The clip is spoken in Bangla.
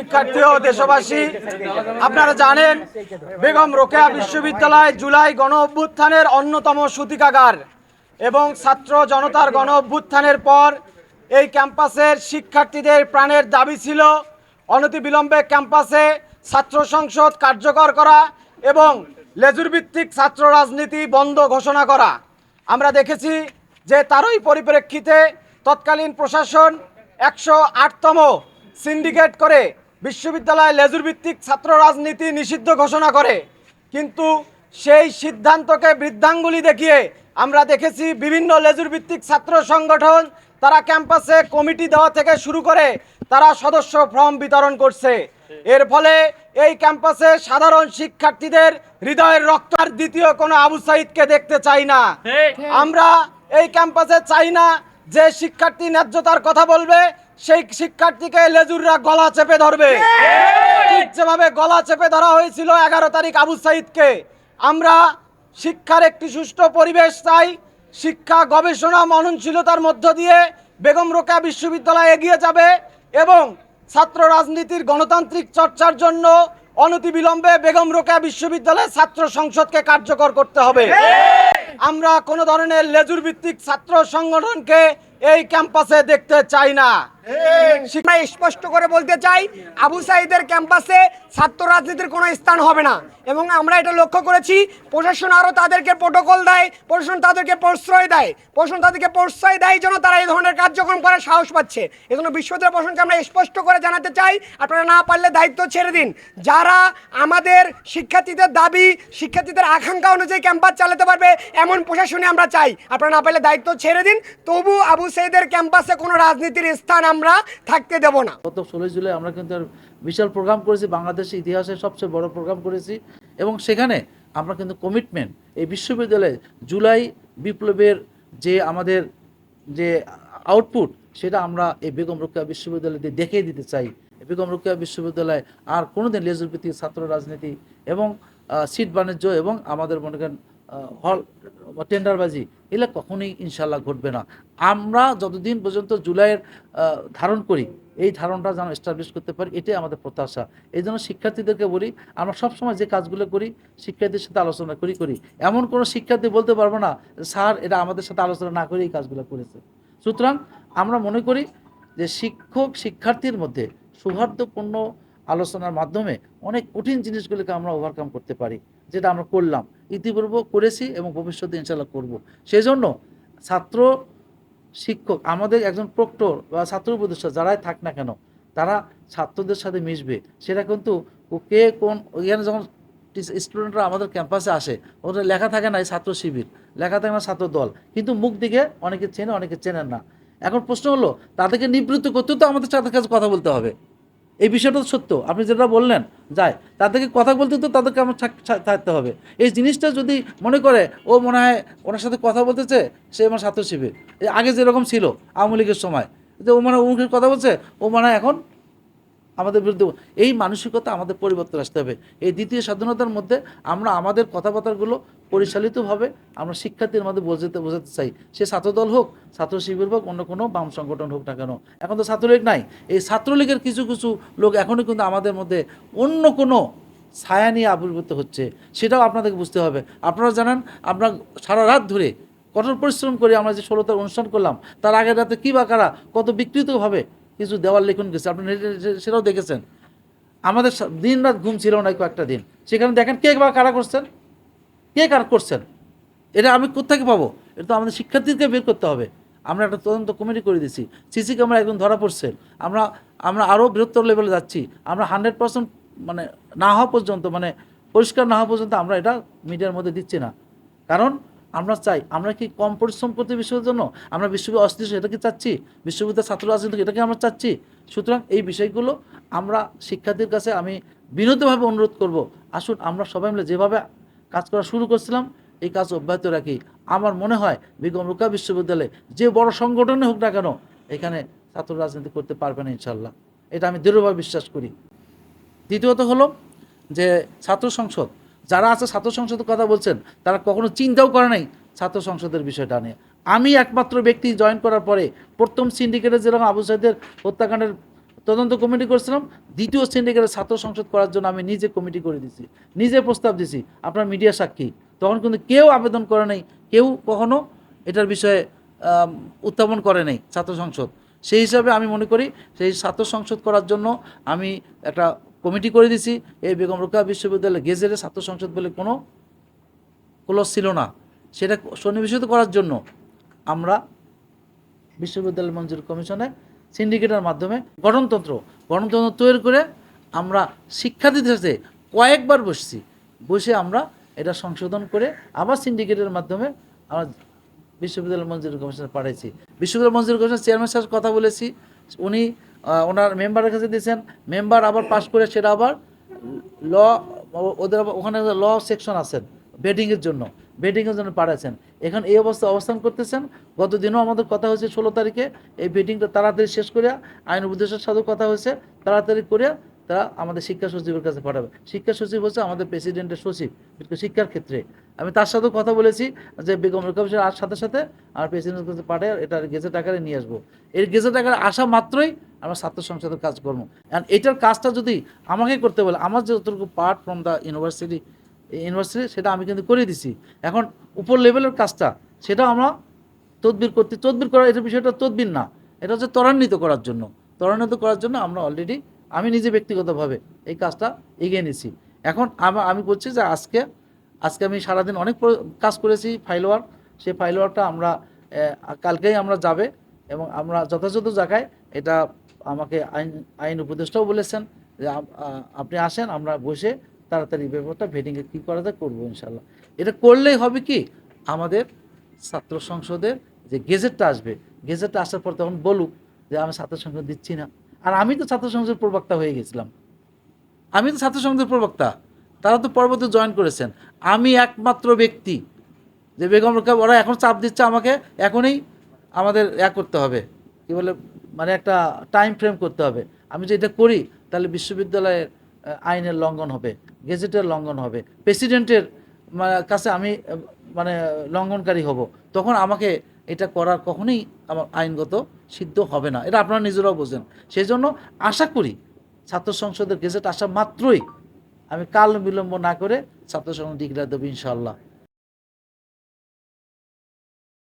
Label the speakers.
Speaker 1: শিক্ষার্থী ও দেশবাসী, আপনারা জানেন, বেগম রোকেয়া বিশ্ববিদ্যালয় জুলাই গণ অভ্যুত্থানের অন্যতম সূতিকাগার এবং ছাত্র জনতার গণ অভ্যুত্থানের পর এই ক্যাম্পাসের শিক্ষার্থীদের প্রাণের দাবি ছিল অনতিবিলম্বে ক্যাম্পাসে ছাত্র সংসদ কার্যকর করা এবং লেজুর ভিত্তিক ছাত্র রাজনীতি বন্ধ ঘোষণা করা। আমরা দেখেছি যে তারই পরিপ্রেক্ষিতে তৎকালীন প্রশাসন একশো আটতম সিন্ডিকেট করে বিশ্ববিদ্যালয়ে লেজুর ভিত্তিক ছাত্র রাজনীতি নিষিদ্ধ ঘোষণা করে। কিন্তু সেই সিদ্ধান্তকে বৃদ্ধাঙ্গুলি দেখিয়ে আমরা দেখেছি বিভিন্ন লেজুর ভিত্তিক ছাত্র সংগঠন তারা ক্যাম্পাসে কমিটি দেওয়া থেকে শুরু করে তারা সদস্য ফর্ম বিতরণ করছে। এর ফলে এই ক্যাম্পাসে সাধারণ শিক্ষার্থীদের হৃদয়ের রক্ত আর দ্বিতীয় কোনো আবু সাইদকে দেখতে চাই না। আমরা এই ক্যাম্পাসে চাই না যে শিক্ষার্থী ন্যায্যতার কথা বলবে সেই শিক্ষার্থীকে লেজুররা গলা চেপে ধরবে। ঠিক যেভাবে গলা চেপে ধরা হয়েছিল এগারো তারিখ আবু সাইদকে। আমরা শিক্ষার একটি সুষ্ঠু পরিবেশ চাই। শিক্ষা গবেষণা মননশীলতার মধ্য দিয়ে বেগম রোকা বিশ্ববিদ্যালয় এগিয়ে যাবে এবং ছাত্র রাজনীতির গণতান্ত্রিক চর্চার জন্য অনতিবিলম্বে বেগম রোকা বিশ্ববিদ্যালয়ে ছাত্র সংসদকে কার্যকর করতে হবে। আমরা কোনো ধরনের লেজুর ভিত্তিক ছাত্র সংগঠনকে এই ক্যাম্পাসে দেখতে চাই না।
Speaker 2: আমরা স্পষ্ট করে বলতে চাই আবু সাইদের ক্যাম্পাসে ছাত্র রাজনীতির কোনো স্থান হবে না। এবং আমরা এটা লক্ষ্য করেছি প্রশাসন আরও তাদেরকে প্রোটোকল দেয় প্রশাসন তাদেরকে প্রশ্রয় দেয় প্রশাসন তাদেরকে প্রশ্রয় দেয় যেন তারা এই ধরনের কার্যক্রম করার সাহস পাচ্ছে। এজন্য বিশ্ববিদ্যালয় প্রশাসনকে আমরা স্পষ্ট করে জানাতে চাই আপনারা না পারলে দায়িত্ব ছেড়ে দিন। যারা আমাদের শিক্ষার্থীদের দাবি শিক্ষার্থীদের আকাঙ্ক্ষা অনুযায়ী ক্যাম্পাস চালাতে পারবে এমন প্রশাসনে আমরা চাই। আপনারা না পারলে দায়িত্ব ছেড়ে দিন তবু আবু সাইদের ক্যাম্পাসে কোনো রাজনীতির স্থান আমরা থাকতে দেব না।
Speaker 3: গত ষোলোই জুলাই আমরা কিন্তু বিশাল প্রোগ্রাম করেছি, বাংলাদেশের ইতিহাসে সবচেয়ে বড় প্রোগ্রাম করেছি এবং সেখানে আমরা কিন্তু কমিটমেন্ট এই বিশ্ববিদ্যালয়ে জুলাই বিপ্লবের যে আমাদের যে আউটপুট সেটা আমরা এই বেগম রোকেয়া বিশ্ববিদ্যালয়তে দেখিয়ে দিতে চাই। বেগম রোকেয়া বিশ্ববিদ্যালয় আর কোনোদিন লেজুর ভিত্তিক ছাত্র রাজনীতি এবং সিট বাণিজ্য এবং আমাদের মনে করেন হল বা টেন্ডারবাজি, এগুলো কখনোই ইনশাল্লাহ ঘটবে না। আমরা যতদিন পর্যন্ত জুলাইয়ের ধারণ করি, এই ধারণটা যেন এস্টাবলিশ করতে পারি, এটাই আমাদের প্রত্যাশা। এই জন্য শিক্ষার্থীদেরকে বলি, আমরা সবসময় যে কাজগুলো করি, শিক্ষার্থীদের সাথে আলোচনা করি করি। এমন কোনো শিক্ষার্থী বলতে পারব না, স্যার এটা আমাদের সাথে আলোচনা না করে এই কাজগুলো করেছে। সুতরাং আমরা মনে করি যে শিক্ষক শিক্ষার্থীর মধ্যে সৌহার্দ্যপূর্ণ আলোচনার মাধ্যমে অনেক কঠিন জিনিসগুলোকে আমরা ওভারকাম করতে পারি, যেটা আমরা করলাম। ইতিপূর্বে করেছি এবং ভবিষ্যতে ইনশাল্লাহ করব। সেই জন্য ছাত্র শিক্ষক, আমাদের একজন প্রক্টর বা ছাত্র উপদেষ্টা যারাই থাক না কেন, তারা ছাত্রদের সাথে মিশবে। সেটা কিন্তু কে কোন, এখানে যখন স্টুডেন্টরা আমাদের ক্যাম্পাসে আসে, ওদের লেখা থাকে না ছাত্র শিবির, লেখা থাকে না ছাত্র দল। কিন্তু মুখ দিকে অনেকে চেনে, অনেকে চেনেন না। এখন প্রশ্ন হলো, তাদেরকে নিবৃত্ত করতেও তো আমাদের সাথে কাছে কথা বলতে হবে। এই বিষয়টা তো সত্য। আপনি যেটা বললেন, যায়। তাদেরকে কথা বলতে তো তাদেরকে আমার থাকতে হবে। এই জিনিসটা যদি মনে করে, ও মনে হয় ওনার সাথে কথা বলতেছে সে আমার ছাত্র শিবির। আগে যেরকম ছিল আওয়ামী লীগের সময়, যে ও মানে অমুকের কথা বলছে, ও মানে এখন আমাদের বিরুদ্ধে এই মানসিকতা আমাদের পরিবর্তন আসতে হবে। এই দ্বিতীয় স্বাধীনতার মধ্যে আমরা আমাদের কথাবার্তাগুলো পরিচালিতভাবে আমরা শিক্ষার্থীর মধ্যে বোঝাতে বোঝাতে চাই। সে ছাত্রদল হোক ছাত্র শিবির হোক, অন্য কোনো বাম সংগঠন হোক না কেন। এখন তো ছাত্রলীগ নাই। এই ছাত্রলীগের কিছু কিছু লোক এখনও কিন্তু আমাদের মধ্যে অন্য কোনো ছায়া নিয়ে আবির্ভূত হচ্ছে। সেটাও আপনাদেরকে বুঝতে হবে। আপনারা জানেন, আমরা সারা রাত ধরে কঠোর পরিশ্রম করে আমরা যে ষোলোটার অনুষ্ঠান করলাম, তার আগের রাতে কী বা কারা কত বিকৃতভাবে কিছু দেওয়াল লিখন গেছে। আপনি সেটাও দেখেছেন। আমাদের দিন রাত ঘুম ছিল না কয়েকটা দিন। সেখানে দেখেন কে বা কারা করছেন? কে কার করছেন? এটা আমি কোথেকে পাবো? এটা তো আমাদের শিক্ষার্থীদেরকে বের করতে হবে। আমরা একটা তদন্ত কমিটি করে দিচ্ছি সিসি ক্যামেরা একদম ধরা পড়ছে। আমরা আমরা আরও বৃহত্তর লেভেলে যাচ্ছি। আমরা হান্ড্রেড পার্সেন্ট মানে না হওয়া পর্যন্ত মানে পরিষ্কার না হওয়া পর্যন্ত আমরা এটা মিডিয়ার মধ্যে দিচ্ছি না। কারণ আমরা চাই, আমরা কি কম পরিশ্রম করতে বিশ্ববিদ্যালয়ের জন্য? আমরা বিশ্ববিদ্যালয় অস্থিতিশীল এটাকে চাচ্ছি? বিশ্ববিদ্যালয় ছাত্র রাজনীতি এটাকে আমরা চাচ্ছি? সুতরাং এই বিষয়গুলো আমরা শিক্ষার্থীর কাছে আমি বিনোদভাবে অনুরোধ করব। আসুন, আমরা সবাই মিলে যেভাবে কাজ করা শুরু করছিলাম, এই কাজ অব্যাহত রাখি। আমার মনে হয় বেগম রোকা বিশ্ববিদ্যালয়ে যে বড় সংগঠনে হোক না কেন, এখানে ছাত্র রাজনীতি করতে পারবে না ইনশাল্লাহ এটা আমি দৃঢ়ভাবে বিশ্বাস করি। দ্বিতীয়ত হলো যে ছাত্র সংসদ, যারা আছে ছাত্র সংসদের কথা বলছেন, তারা কখনো চিন্তাও করে নাই ছাত্র সংসদের বিষয়টা নিয়ে। আমি একমাত্র ব্যক্তি জয়েন করার পরে প্রথম সিন্ডিকেটের যেরকম আবু সাইদের হত্যাকাণ্ডের তদন্ত কমিটি করেছিলাম। দ্বিতীয় সিন্ডিকেটের ছাত্র সংসদ করার জন্য আমি নিজে কমিটি করে দিছি। নিজে প্রস্তাব দিছি, আপনার মিডিয়া সাক্ষী। তখন কিন্তু কেউ আবেদন করে নাই, কেউ কখনো এটার বিষয়ে উত্থাপন করে নাই ছাত্র সংসদ। সেই হিসাবে আমি মনে করি, সেই ছাত্র সংসদ করার জন্য আমি একটা কমিটি করে দিছি। এই বেগম রোকেয়া বিশ্ববিদ্যালয় গেজেটে ছাত্র সংসদ বলে কোনো ক্লস ছিল না। সেটা সন্নিবেশিত করার জন্য আমরা বিশ্ববিদ্যালয় মঞ্জুর কমিশনে সিন্ডিকেটের মাধ্যমে গণতন্ত্র গণতন্ত্র তৈরি করে আমরা শিক্ষার্থীদের সাথে কয়েকবার বসছি। বসে আমরা এটা সংশোধন করে আবার সিন্ডিকেটের মাধ্যমে আমরা বিশ্ববিদ্যালয় মঞ্জুরি কমিশনে পাঠাইছি। বিশ্ববিদ্যালয় মঞ্জুরি কমিশনের চেয়ারম্যান সাহেব কথা বলেছি। উনি ওনার মেম্বারের কাছে দিয়েছেন। মেম্বার আবার পাশ করে সেটা আবার ল ওদের ওখানে ল সেকশন আছেন বেডিংয়ের জন্য। বেডিংয়ের জন্য পাঠাচ্ছেন। এখন এই অবস্থা অবস্থান করতেছেন। গত দিনও আমাদের কথা হয়েছে ষোলো তারিখে। এই বেডিংটা তাড়াতাড়ি শেষ করিয়া আইন উপদেশের সাথেও কথা হয়েছে। তাড়াতাড়ি করিয়া তারা আমাদের শিক্ষা সচিবের কাছে পাঠাবে। শিক্ষা সচিব হচ্ছে আমাদের প্রেসিডেন্টের সচিব শিক্ষার ক্ষেত্রে। আমি তার সাথেও কথা বলেছি যে বেগম রোকাবেশের আর সাথে সাথে আমার প্রেসিডেন্টের কাছে পাঠিয়ে এটা গেজেট আকারে নিয়ে আসব। এর গেজেট আকারে আসা মাত্রই আমরা ছাত্র সংসদের কাজ করব। অ্যান্ড এটার কাজটা যদি আমাকে করতে বলে, আমার যতটুকু part from the university university, সেটা আমি কিন্তু করে দিছি। এখন উপর লেভেলের কাজটা সেটা আমরা তদবির করতে, তদবির করা, এটা বিষয়টা তদবির না। এটা হচ্ছে ত্বরান্বিত করার জন্য। ত্বরান্বিত করার জন্য আমরা অলরেডি আমি নিজে ব্যক্তিগতভাবে এই কাজটা এগিয়ে নিছি। এখন আমি বলছি যে আজকে আজকে আমি সারাদিন অনেক কাজ করেছি ফাইল ওয়ার্ক সেই ফাইল ওয়ার্কটা আমরা কালকেই আমরা যাবে এবং আমরা যথাযথ জায়গায় এটা আমাকে আইন আইন উপদেষ্টাও বলেছেন যে আপনি আসেন, আমরা বসে তাড়াতাড়ি ব্যাপারটা ভেটিংয়ে কী করা যায়, করব ইনশাল্লাহ এটা করলেই হবে কি? আমাদের ছাত্র সংসদের যে গেজেটটা আসবে, গেজেটটা আসার পর তখন বলুক যে আমি ছাত্র সংসদ দিচ্ছি না। আর আমি তো ছাত্র সংসদের প্রবক্তা হয়ে গেছিলাম। আমি তো ছাত্র সংসদের প্রবক্তা। তারা তো পরবর্তী জয়েন করেছেন। আমি একমাত্র ব্যক্তি যে বেগম রোকেয়া, ওরা এখন চাপ দিচ্ছে আমাকে, এখনই আমাদের এক করতে হবে। কি বলে? মানে একটা টাইম ফ্রেম করতে হবে। আমি যে এটা করি, তাহলে বিশ্ববিদ্যালয়ের আইনের লঙ্ঘন হবে, গেজেটের লঙ্ঘন হবে, প্রেসিডেন্টের কাছে আমি মানে লঙ্ঘনকারী হব, তখন আমাকে এটা করার কখনোই আমার আইনগত সিদ্ধ হবে না। এটা আপনারা নিজেরাও বোঝেন। সেই জন্য আশা করি ছাত্র সংসদের গেজেট আসা মাত্রই আমি কাল বিলম্ব না করে ছাত্র সংসদ ডিগ্রি দেবো ইনশাল্লাহ